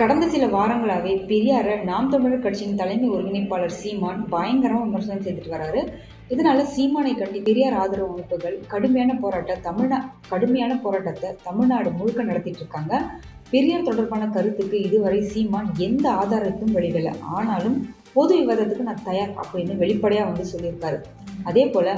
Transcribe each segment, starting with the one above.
கடந்த சில வாரங்களாகவே பெரியாரை நாம் தமிழர் கட்சியின் தலைமை ஒருங்கிணைப்பாளர் சீமான் பயங்கரமாக விமர்சனம் செய்துட்டு வராரு. இதனால சீமானை கட்டி பெரியார் ஆதரவு அமைப்புகள் கடுமையான போராட்ட தமிழ்நா கடுமையான போராட்டத்தை தமிழ்நாடு முழுக்க நடத்திட்டு இருக்காங்க. பெரியார் தொடர்பான கருத்துக்கு இதுவரை சீமான் எந்த ஆதாரத்தையும் வெளியிடல. ஆனாலும் பொது விவாதத்துக்கு நான் தயார் அப்படின்னு வெளிப்படையாக வந்து சொல்லியிருக்காரு. அதே போல்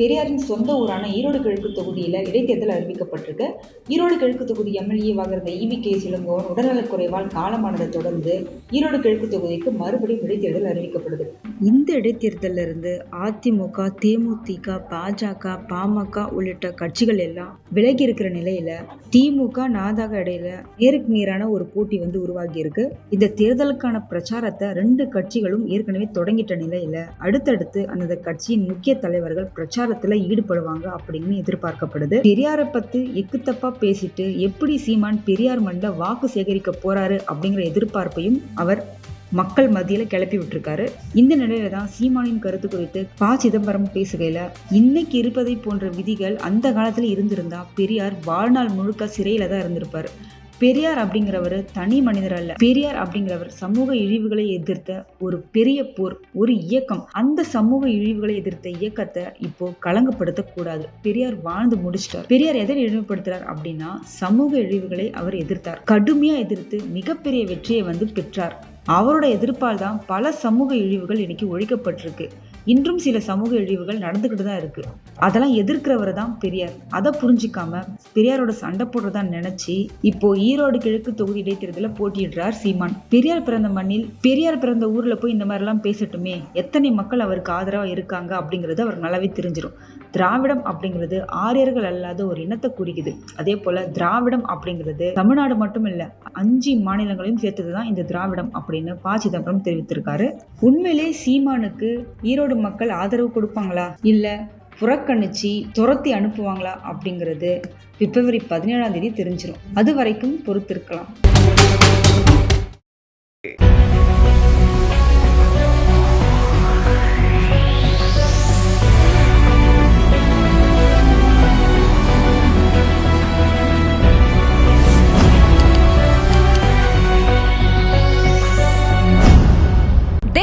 பெரியாரின் சொந்த ஊரான ஈரோடு கிழக்கு தொகுதியில் இடைத்தேர்தல் அறிவிக்கப்பட்டிருக்கு. ஈரோடு கிழக்கு தொகுதி எம்எல்ஏவாக இருந்த இவி கே சிலங்கோவன் உடல்நலக்குறைவால் காலமானதை தொடர்ந்து ஈரோடு கிழக்கு தொகுதிக்கு மறுபடியும் இடைத்தேர்தல் அறிவிக்கப்படுது. இந்த இடைத்தேர்தலில் இருந்து அதிமுக தேமுதிக பாஜக பாமக உள்ளிட்ட கட்சிகள் எல்லாம் விலகி இருக்கிற நிலையில திமுக நாதாக இடையில நேருக்கு நேரான ஒரு போட்டி வந்து உருவாகி இருக்கு. இந்த தேர்தலுக்கான பிரச்சாரத்தை ரெண்டு கட்சிகளும் ஏற்கனவே தொடங்கிட்ட நிலையில அடுத்தடுத்து அந்த கட்சியின் முக்கிய தலைவர்கள் பிரச்சாரத்துல ஈடுபடுவாங்க அப்படின்னு எதிர்பார்க்கப்படுது. பெரியாரை எக்கு எக்குத்தப்பா பேசிட்டு எப்படி சீமான் பெரியார் மண்ட வாக்கு சேகரிக்க போறாரு அப்படிங்கிற எதிர்பார்ப்பையும் அவர் மக்கள் மத்தியில கிளப்பி விட்டுருக்காரு. இந்த நிலையில தான் சீமானின் கருத்து குறித்து ப. சிதம்பரம் பேசுகையில இன்னைக்கு இருப்பதை போன்ற விதிகள் அந்த காலத்துல இருந்திருந்தா பெரியார் வாழ்நாள் முழுக்க சிறையில தான் இருந்திருப்பார். பெரியார் அப்படிங்கிறவர் தனி மனிதர் அல்ல. பெரியார் அப்படிங்கிறவர் சமூக இழிவுகளை எதிர்த்த ஒரு பெரிய போர் ஒரு இயக்கம். அந்த சமூக இழிவுகளை எதிர்த்த இயக்கத்தை இப்போ களங்கப்படுத்த கூடாது பெரியார் வாழ்ந்து முடிச்சிட்டார். பெரியார் எதை இழிவுபடுத்துறார் அப்படின்னா சமூக இழிவுகளை அவர் எதிர்த்தார். கடுமையா எதிர்த்து மிகப்பெரிய வெற்றியை வந்து பெற்றார். அவரோட எதிர்ப்பால் தான் பல சமூக இழிவுகள் இன்னைக்கு ஒழிக்கப்பட்டிருக்கு. இன்றும் சில சமூக இழிவுகள் நடந்துக்கிட்டு தான் இருக்கு. அதெல்லாம் எதிர்க்கிறவர் தான் பெரியார். அதை புரிஞ்சிக்காம பெரியாரோட சண்டை போடுறதா நினைச்சு இப்போ ஈரோடு கிழக்கு தொகுதி இடைத்தேர்தலில் போட்டியிடுறார் சீமான். பெரியார் பிறந்த மண்ணில் பெரியார் பிறந்த ஊர்ல போய் இந்த மாதிரிலாம் பேசட்டுமே. எத்தனை மக்கள் அவருக்கு ஆதரவா இருக்காங்க அப்படிங்கிறது அவர் நல்லாவே தெரிஞ்சிடும் திராவிடம் அப்படிங்கிறது ஆரியர்கள் அல்லாத ஒரு இனத்தை குறிக்குது. அதே போல திராவிடம் அப்படிங்கிறது தமிழ்நாடு மட்டும் இல்ல அஞ்சு மாநிலங்களையும் சேர்த்தது தான் இந்த திராவிடம் அப்படின்னு ப. சிதம்பரம் தெரிவித்திருக்காரு. உண்மையிலே சீமானுக்கு ஈரோடு மக்கள் ஆதரவு கொடுப்பாங்களா? இல்ல புறக்கணிச்சு துரத்தி அனுப்புவாங்களா அப்படிங்கிறது பிப்ரவரி பதினேழாம் தேதி தெரிஞ்சிடும் அது வரைக்கும் பொறுத்திருக்கலாம்.